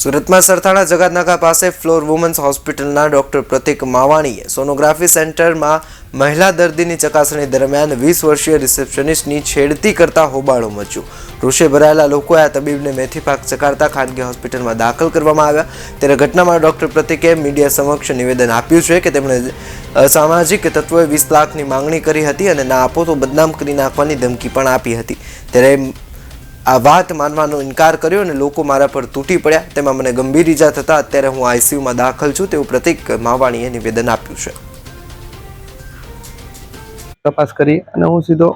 સુરતમાં સરથાણા જગાતનાકા પાસે floor women's હોસ્પિટલના ડોક્ટર પ્રતિક માવાણીએ સોનોગ્રાફી સેન્ટરમાં મહિલા દર્દીની ચકાસણી દરમિયાન વીસ વર્ષીય રિસેપ્શનિસ્ટની છેડતી કરતા હોબાળો મચ્યો. રોષે ભરાયેલા લોકોએ આ તબીબને મેથી પાક ચકારતા ખાનગી હોસ્પિટલમાં દાખલ કરવામાં આવ્યા. ત્યારે ઘટનામાં ડોક્ટર પ્રતિકે મીડિયા સમક્ષ નિવેદન આપ્યું છે કે તેમણે સામાજિક તત્વોએ વીસ લાખની માંગણી કરી હતી અને ના આપો તો બદનામ કરી નાખવાની ધમકી પણ આપી હતી. ત્યારે આ વાત માનવાનો ઇનકાર કર્યો અને લોકો મારા પર તૂટી પડ્યા. તેમાં મને ગંભીર ઈજા થતા અત્યારે હું આઈસીયુમાં દાખલ છું. તેવું પ્રતિક માવાણીએ નિવેદન આપ્યું છે. તપાસ કરી અને હું સીધો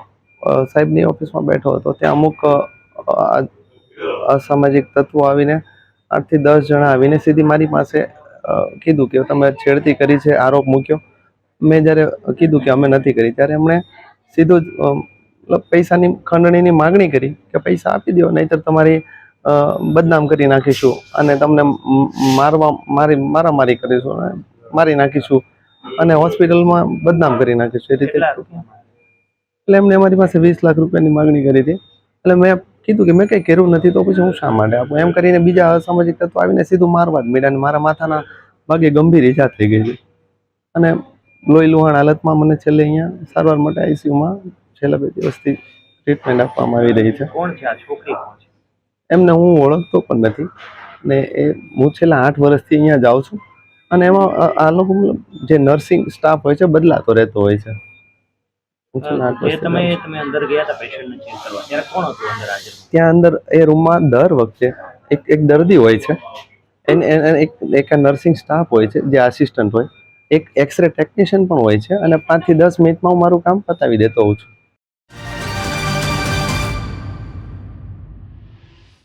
સાહેબની ઓફિસમાં બેઠો હતો. ત્યાં અમુક અસામાજિક તત્વો આવીને આઠથી દસ જણા આવીને સીધી મારી પાસે કીધું કે તમે છેડતી કરી છે, આરોપ મૂક્યો. મેં જ્યારે કીધું કે અમે નથી કરી, ત્યારે એમણે સીધો જ પૈસાની ખંડણીની માગણી કરી કે પૈસા આપી દો નહીંતર તમારી બદનામ કરી નાખીશું અને તમને મારવા મારી મારામારી કરીશું અને મારી નાખીશું અને હોસ્પિટલમાં બદનામ કરી નાખીશું. એ રીતે એટલે એમને અમારી પાસે વીસ લાખ રૂપિયાની માગણી કરી હતી. એટલે મેં કીધું કે મેં કંઈ કર્યું નથી તો પછી હું શા માટે આપું? એમ કરીને બીજા અસામાજિક તત્વો આવીને સીધું મારવા જ અને મારા માથાના ભાગે ગંભીર ઈજા થઈ ગઈ હતી અને લોહી લુહાણ હાલતમાં મને છેલ્લે અહીંયા સારવાર માટે આઈસીયુમાં છેલ્લા બે દિવસથી ટ્રીટમેન્ટ આપવામાં આવી રહી છે. કોણ છે આ છોકરી કોણ છે? એમને હું ઓળખતો પણ નથી ને એ હું છેલ્લા આઠ વર્ષથી અહીંયા જાઉં છું અને એમાં આ- લોકો જે નર્સિંગ સ્ટાફ હોય છે બદલાતો રહેતો હોય છે. ત્યાં અંદર એ રૂમમાં દર વખતે એક એક દર્દી હોય છે. એને એક નર્સિંગ સ્ટાફ હોય છે જે આસિસ્ટન્ટ હોય. એક એક્સરે ટેકનિશિયન પણ હોય છે અને પાંચથી દસ મિનિટમાં હું મારું કામ પતાવી દેતો હોઉં છું.